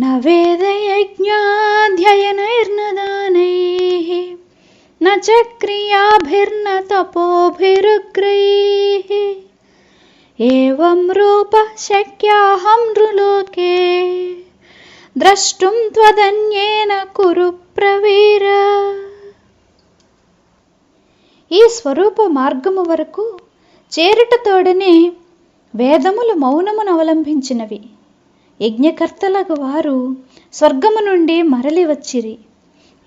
न वेदयज्ञाध्ययनैर्नदानैः न च क्रियाभिर्न तपोभिरुग्रैः एवं रूपः शक्याहं नृलोके ద్రష్టుం త్వదన్యేన కురు ప్రవీర ఈ స్వరూప మార్గము వరకు చేరుటతోడనే వేదములు మౌనమును అవలంబించినవి యజ్ఞకర్తలకు వారు స్వర్గము నుండి మరలి వచ్చిరి.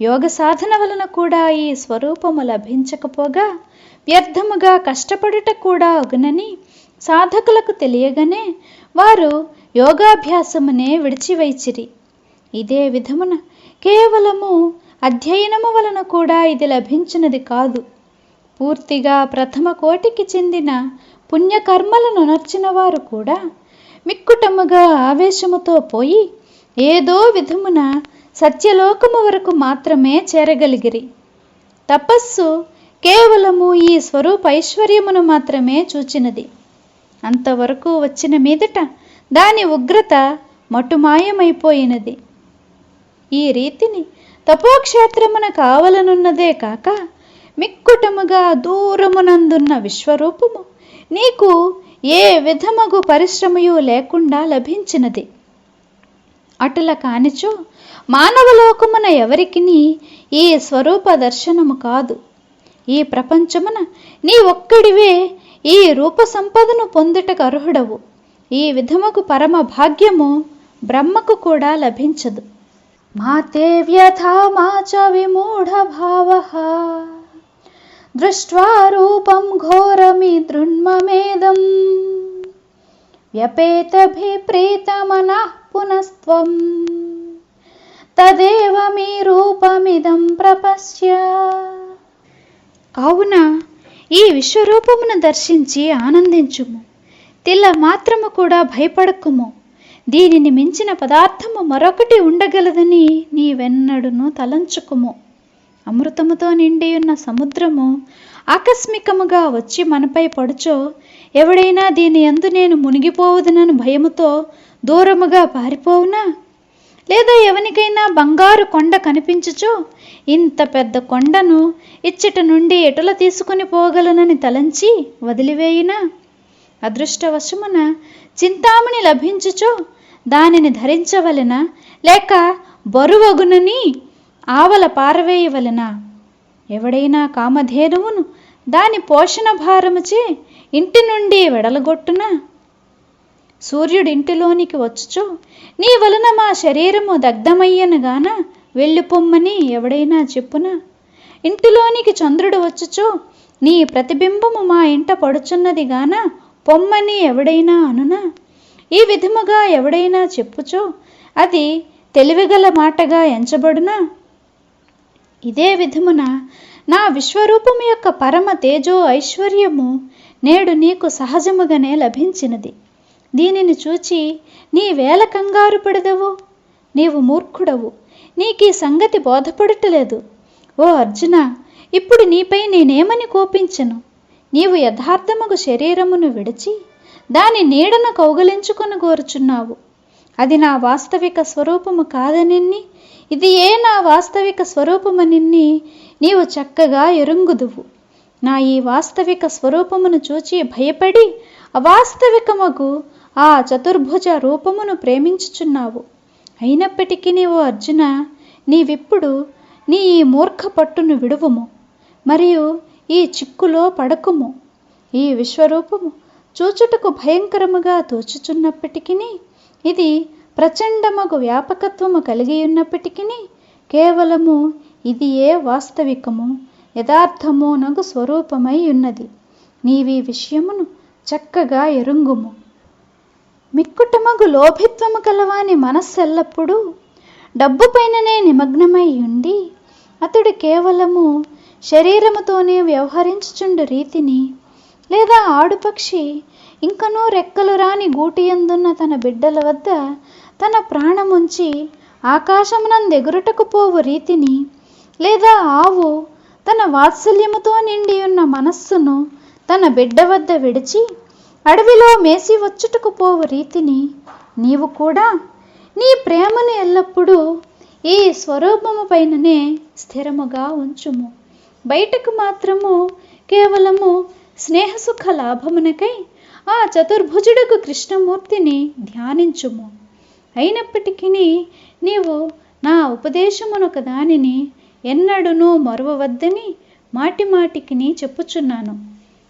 యోగ సాధన వలన కూడా ఈ స్వరూపము లభించకపోగా వ్యర్థముగా కష్టపడుట కూడా అగునని సాధకులకు తెలియగానే వారు యోగాభ్యాసమునే విడిచివైచిరి. ఇదే విధమున కేవలము అధ్యయనము వలన కూడా ఇది లభించినది కాదు. పూర్తిగా ప్రథమ కోటికి చెందిన పుణ్యకర్మలను నర్చిన వారు కూడా మిక్కుటముగా ఆవేశముతో పోయి ఏదో విధమున సత్యలోకము వరకు మాత్రమే చేరగలిగిరి. తపస్సు కేవలము ఈ స్వరూప ఐశ్వర్యమును మాత్రమే చూచినది. అంతవరకు వచ్చిన మీదట దాని ఉగ్రత మటుమాయమైపోయినది. ఈ రీతిని తపోక్షేత్రమున కావలనున్నదే కాక మిక్కుటముగా దూరమునందున్న విశ్వరూపము నీకు ఏ విధమగు పరిశ్రమయు లేకుండా లభించినది? అటుల కానిచో మానవలోకమున ఎవరికిని ఈ స్వరూప దర్శనము కాదు. ఈ ప్రపంచమున నీ ఒక్కడివే ఈ రూప సంపదను పొందుటకు అర్హుడవు. ఈ విధముకు పరమ భాగ్యము బ్రహ్మకు కూడా లభించదు. మాతే వ్యథా మా విమూఢ భావ. దృష్ట్వా రూపం ఘోరమి దృన్మమేదం వ్యపేతభిప్రీతమన పునస్త్వం. తదేవ మీ రూపమిదం ప్రపశ్య. కావున ఈ విశ్వరూపమును దర్శించి ఆనందించుము. తిల్ల మాత్రము కూడా భయపడకుము. దీనిని మించిన పదార్థము మరొకటి ఉండగలదని నీవెన్నడును తలంచుకుము. అమృతముతో నిండియున్న సముద్రము ఆకస్మికముగా వచ్చి మనపై పడుచో ఎవడైనా దీని ఎందు నేను మునిగిపోవదనను భయముతో దూరముగా పారిపోవునా? లేదా ఎవనికైనా బంగారు కొండ కనిపించుచో ఇంత పెద్ద కొండను ఇచ్చట నుండి ఎటుల తీసుకుని పోగలనని తలంచి వదిలివేయునా? అదృష్టవశమున చింతామణి లభించుచో దానిని ధరించవలెనా? లేక బరువగునని ఆవల పారవేయవలెనా. ఎవడైనా కామధేనువును దాని పోషణ భారముచే ఇంటి నుండి వెడలగొట్టునా. సూర్యుడు ఇంటిలోనికి వచ్చుచో నీ వలన మా శరీరము దగ్ధమయ్యనుగాన వెళ్ళిపొమ్మని ఎవడైనా చెప్పునా. ఇంటిలోనికి చంద్రుడు వచ్చుచో నీ ప్రతిబింబము మా ఇంట పడుచున్నది గాన పొమ్మని ఎవడైనా అనునా. ఈ విధముగా ఎవడైనా చెప్పుచో అది తెలివిగల మాటగా ఎంచబడునా. ఇదే విధమున నా విశ్వరూపము యొక్క పరమ తేజో ఐశ్వర్యము నేడు నీకు సహజముగానే లభించినది. దీనిని చూచి నీ వేల కంగారు పడదవు నీవు మూర్ఖుడవు నీకీ సంగతి బోధపడటలేదు. ఓ అర్జున ఇప్పుడు నీపై నేనేమని కోపించను? నీవు యథార్థముగు శరీరమును విడిచి దాని నీడను కౌగలించుకొని కోరుచున్నావు అది నా వాస్తవిక స్వరూపము కాదనిన్ని ఇది ఏ నా వాస్తవిక స్వరూపమనిన్ని నీవు చక్కగా ఎరుంగుదువు. నా ఈ వాస్తవిక స్వరూపమును చూచి భయపడి అవాస్తవికమగు ఆ చతుర్భుజ రూపమును ప్రేమించుచున్నావు. అయినప్పటికీ నీవు అర్జున నీవిప్పుడు నీ ఈ మూర్ఖ పట్టును విడువుము మరియు ఈ చిక్కులో పడకుము. ఈ విశ్వరూపము చూచుటకు భయంకరముగా తోచుచున్నప్పటికీ ఇది ప్రచండమగు వ్యాపకత్వము కలిగి ఉన్నప్పటికీ కేవలము ఇది ఏ వాస్తవికము యథార్థము నగు స్వరూపమై ఉన్నది. నీవి విషయమును చక్కగా ఎరుంగుము. మిక్కుటమగు లోభిత్వము కలవాని మనస్సెల్లప్పుడూ డబ్బు పైననే నిమగ్నమై ఉండి అతడు కేవలము శరీరముతోనే వ్యవహరించుచుండు రీతిని లేదా ఆడుపక్షి ఇంకనూ రెక్కలు రాని గూటియందున్న తన బిడ్డల వద్ద తన ప్రాణముంచి ఆకాశమునందెగురుటకు పోవు రీతిని లేదా ఆవు తన వాత్సల్యముతో నిండి ఉన్న మనస్సును తన బిడ్డ వద్ద విడిచి అడవిలో మేసి వచ్చుటకు పోవు రీతిని నీవు కూడా నీ ప్రేమను ఎల్లప్పుడూ ఈ స్వరూపము పైననే స్థిరముగా ఉంచుము. బయటకు మాత్రము కేవలము స్నేహసుఖ లాభమునకై ఆ చతుర్భుజుడకు కృష్ణమూర్తిని ధ్యానించుము. అయినప్పటికీ నీవు నా ఉపదేశమునొక దానిని ఎన్నడూనూ మరువవద్దని మాటి చెప్పుచున్నాను.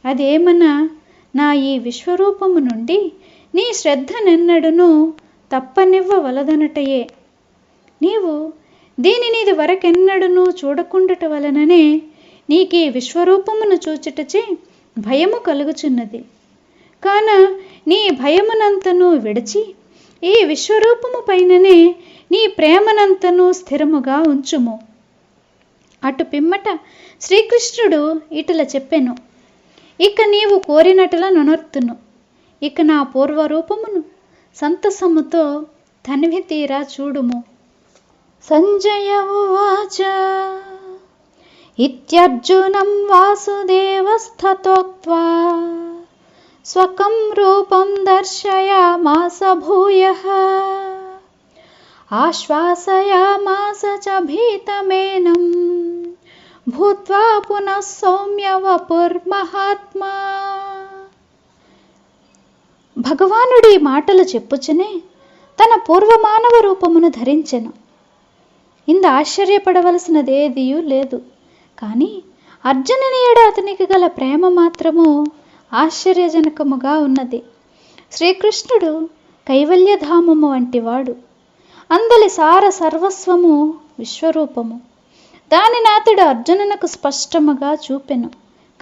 అదేమన్నా నా ఈ విశ్వరూపము నుండి నీ శ్రద్ధనెన్నడును తప్పనివ్వవలదనటయే. నీవు దీనిని ఇది వరకెన్నడూనూ చూడకుండట వలననే నీకీ విశ్వరూపమును చూచుటచే భయము కలుగుచున్నది. కాన నీ భయమునంతను విడిచి ఈ విశ్వరూపము పైననే నీ ప్రేమనంతను స్థిరముగా ఉంచుము. అటు పిమ్మట శ్రీకృష్ణుడు ఇటుల చెప్పెను ఇక నీవు కోరినట్ల నొనర్తును ఇక నా పూర్వరూపమును సంతసముతో తనివి తీరా చూడుము. సంజయ ఉవాచ ఇత్యర్జునం వాసుదేవస్థతోక్త్వా. స్వకం రూపం దర్శయామాస భూయః. ఆశ్వాసయామాస చ భీతమేనం. భూత్వా పునః సౌమ్య వపుర్మహాత్మా భగవానుడి మాటలు చెప్పుచునే తన పూర్వమానవ రూపమును ధరించెను. ఇంద ఆశ్చర్యపడవలసినదేదియూ లేదు. కానీ అర్జునుని ఏడ అతనికి గల ప్రేమ మాత్రము ఆశ్చర్యజనకముగా ఉన్నది. శ్రీకృష్ణుడు కైవల్యధామము వంటివాడు. అందలి సార సర్వస్వము విశ్వరూపము. దానిని అతడు అర్జునునకు స్పష్టముగా చూపెను.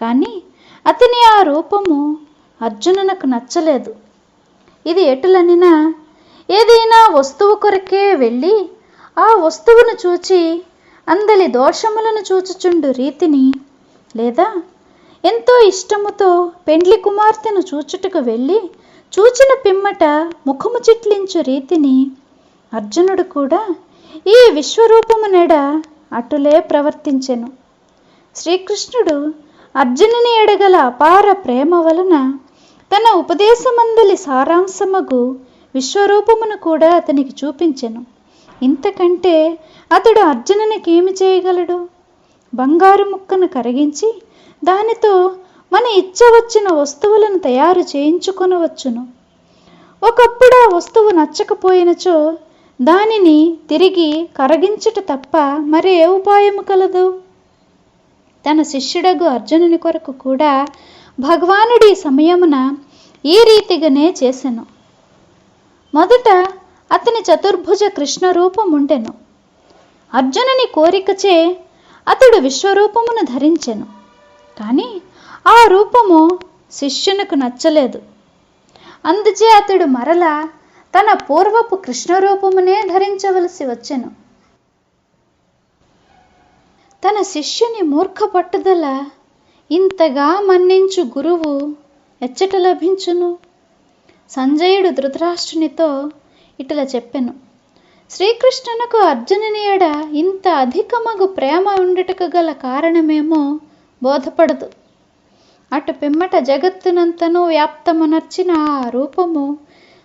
కానీ అతని ఆ రూపము అర్జునునకు నచ్చలేదు. ఇది ఎటులనినా ఏదైనా వస్తువు కొరకే వెళ్ళి ఆ వస్తువును చూచి అందలి దోషములను చూచుచుండు రీతిని లేదా ఎంతో ఇష్టముతో పెండ్లి కుమార్తెను చూచుటకు వెళ్ళి చూచిన పిమ్మట ముఖము చిట్లించు రీతిని అర్జునుడు కూడా ఈ విశ్వరూపము నెడ అటులే ప్రవర్తించెను. శ్రీకృష్ణుడు అర్జునుని ఎడగల అపార ప్రేమ వలన తన ఉపదేశమందలి సారాంశమగు విశ్వరూపమును కూడా అతనికి చూపించెను. ఇంతకంటే అతడు అర్జునునికి ఏమి చేయగలడు? బంగారు ముక్కను కరిగించి దానితో మన ఇచ్చ వచ్చిన వస్తువులను తయారు చేయించుకొనవచ్చును. ఒకప్పుడు ఆ వస్తువు నచ్చకపోయినచో దానిని తిరిగి కరగించుట తప్ప మరే ఉపాయము కలదు. తన శిష్యుడగు అర్జునుని కొరకు కూడా భగవానుడి సమయమున ఈ రీతిగానే చేసెను. మొదట అతని చతుర్భుజ కృష్ణ రూపం ఉండెను అర్జునుని కోరికచే అతడు విశ్వరూపమును ధరించెను. కానీ ఆ రూపము శిష్యునకు నచ్చలేదు. అందుచే అతడు మరల తన పూర్వపు కృష్ణ రూపమునే ధరించవలసి వచ్చెను. తన శిష్యుని మూర్ఖ పట్టుదల ఇంతగా మన్నించు గురువు ఎచ్చట లభించును. సంజయుడు ధృతరాష్ట్రునితో ఇటుల చెప్పెను. శ్రీకృష్ణునకు అర్జునుని ఎడ ఇంత అధికమగు ప్రేమ ఉండుటకు గల కారణమేమో బోధపడదు. అటు పిమ్మట జగత్తునంతను వ్యాప్తమునర్చిన ఆ రూపము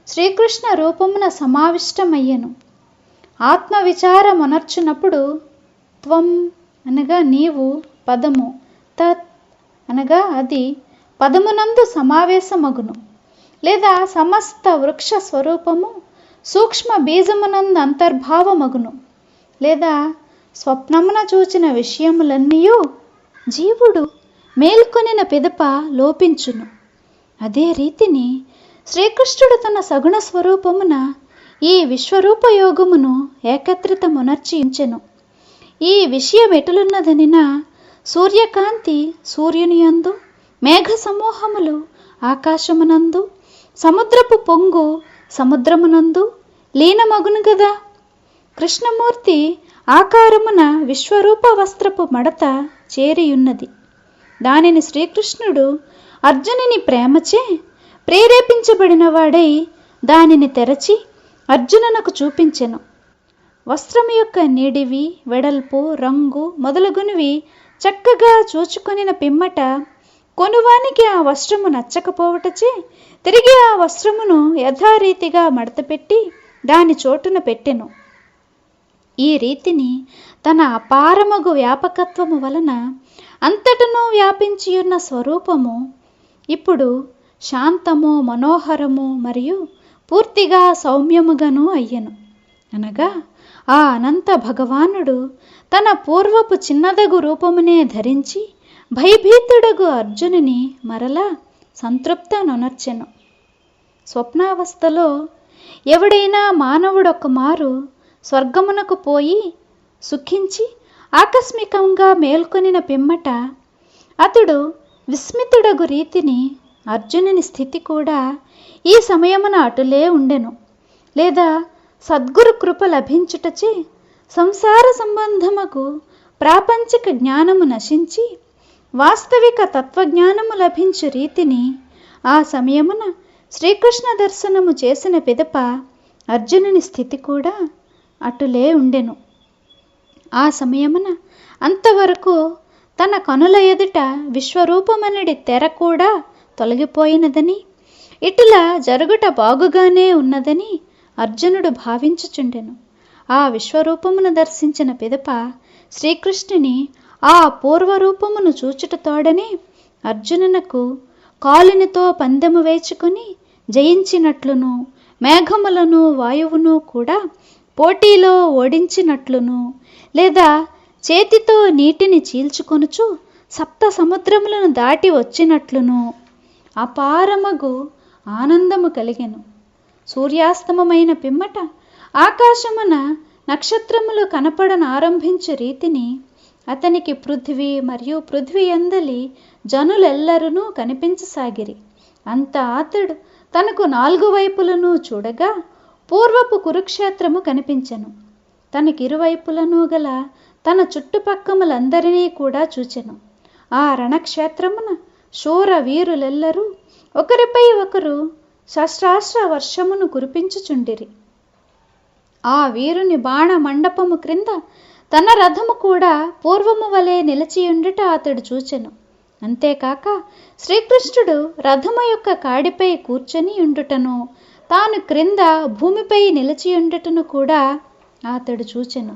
శ్రీకృష్ణ రూపమున సమావిష్టమయ్యెను. ఆత్మవిచారమునర్చునప్పుడు త్వం అనగా నీవు పదము తత్ అనగా అది పదమునందు సమావేశమగును. లేదా సమస్త వృక్ష స్వరూపము సూక్ష్మ బీజమునందు అంతర్భావమగును. లేదా స్వప్నమున చూచిన విషయములన్నీయూ జీవుడు మేల్కొనిన పిదప లోపించును. అదే రీతిని శ్రీకృష్ణుడు తన సగుణ స్వరూపమున ఈ విశ్వరూపయోగమును ఏకత్రితమునర్చించెను ఈ విషయం ఎటులున్నదనిన సూర్యకాంతి సూర్యుని యందు మేఘ సమూహములు ఆకాశమునందు సముద్రపు పొంగు సముద్రమునందు లీనమగును గదా. కృష్ణమూర్తి ఆకారమున విశ్వరూప వస్త్రపు మడత చేరియున్నది. దానిని శ్రీకృష్ణుడు అర్జునుని ప్రేమచే ప్రేరేపించబడినవాడై దానిని తెరచి అర్జునునకు చూపించెను. వస్త్రము యొక్క నీడివి వెడల్పు రంగు మొదలగునవి చక్కగా చూచుకొనిన పిమ్మట కొనువానికి ఆ వస్త్రము నచ్చకపోవటచే తిరిగి ఆ వస్త్రమును యథారీతిగా మడతపెట్టి దాని చోటున పెట్టెను. ఈ రీతిని తన అపారమగు వ్యాపకత్వము వలన అంతటను వ్యాపించియున్న స్వరూపము ఇప్పుడు శాంతము మనోహరము మరియు పూర్తిగా సౌమ్యముగాను అయ్యెను. అనగా ఆ అనంత భగవానుడు తన పూర్వపు చిన్నదగు రూపమునే ధరించి భయభీతుడగు అర్జునుని మరలా సంతృప్తనొనర్చెను స్వప్నావస్థలో ఎవడైనా మానవుడొక మారు స్వర్గమునకు పోయి సుఖించి ఆకస్మికంగా మేల్కొనిన పిమ్మట అతడు విస్మితుడగు రీతిని అర్జునుని స్థితి కూడా ఈ సమయమున అటులే ఉండెను. లేదా సద్గురు కృప లభించుటచే సంసార సంబంధముకు ప్రాపంచిక జ్ఞానము నశించి వాస్తవిక తత్వజ్ఞానము లభించు రీతిని ఆ సమయమున శ్రీకృష్ణ దర్శనము చేసిన పిదప అర్జునుని స్థితి కూడా అటులే ఉండెను. ఆ సమయమున అంతవరకు తన కనుల ఎదుట విశ్వరూపమనడి తెర కూడా తొలగిపోయినదని ఇటులా జరుగుట బాగుగానే ఉన్నదని అర్జునుడు భావించుచుండెను. ఆ విశ్వరూపమును దర్శించిన పిదప శ్రీకృష్ణుని ఆ పూర్వరూపమును చూచుట తోడనే అర్జునునకు కాలునితో పందెము వేచుకుని జయించినట్లును మేఘములను వాయువును కూడా పోటీలో ఓడించినట్లును. లేదా చేతితో నీటిని చీల్చుకొనుచు సప్త సముద్రములను దాటి వచ్చినట్లును. అపారమగు ఆనందము కలిగెను. సూర్యాస్తమమైన పిమ్మట ఆకాశమున నక్షత్రములు కనపడనారంభించు రీతిని అతనికి పృథ్వీ మరియు పృథ్వీ అందలి జనులెల్లరూ కనిపించసాగిరి. అంత అతడు తనకు నాలుగు వైపులను చూడగా పూర్వపు కురుక్షేత్రము కనిపించెను. తనకిరువైపులను గల తన చుట్టుపక్కములందరినీ కూడా చూచెను. ఆ రణక్షేత్రమున శూర వీరులెల్లరూ ఒకరిపై ఒకరు శస్త్రాస్త్ర వర్షమును కురిపించుచుండిరి. ఆ వీరుని బాణ మండపము క్రింద తన రథము కూడా పూర్వము వలె నిలిచియుండుట అతడు చూచెను. అంతేకాక శ్రీకృష్ణుడు రథము యొక్క కాడిపై కూర్చొని ఉండుటను తాను క్రింద భూమిపై నిలిచి ఉండటను కూడా అతడు చూచెను.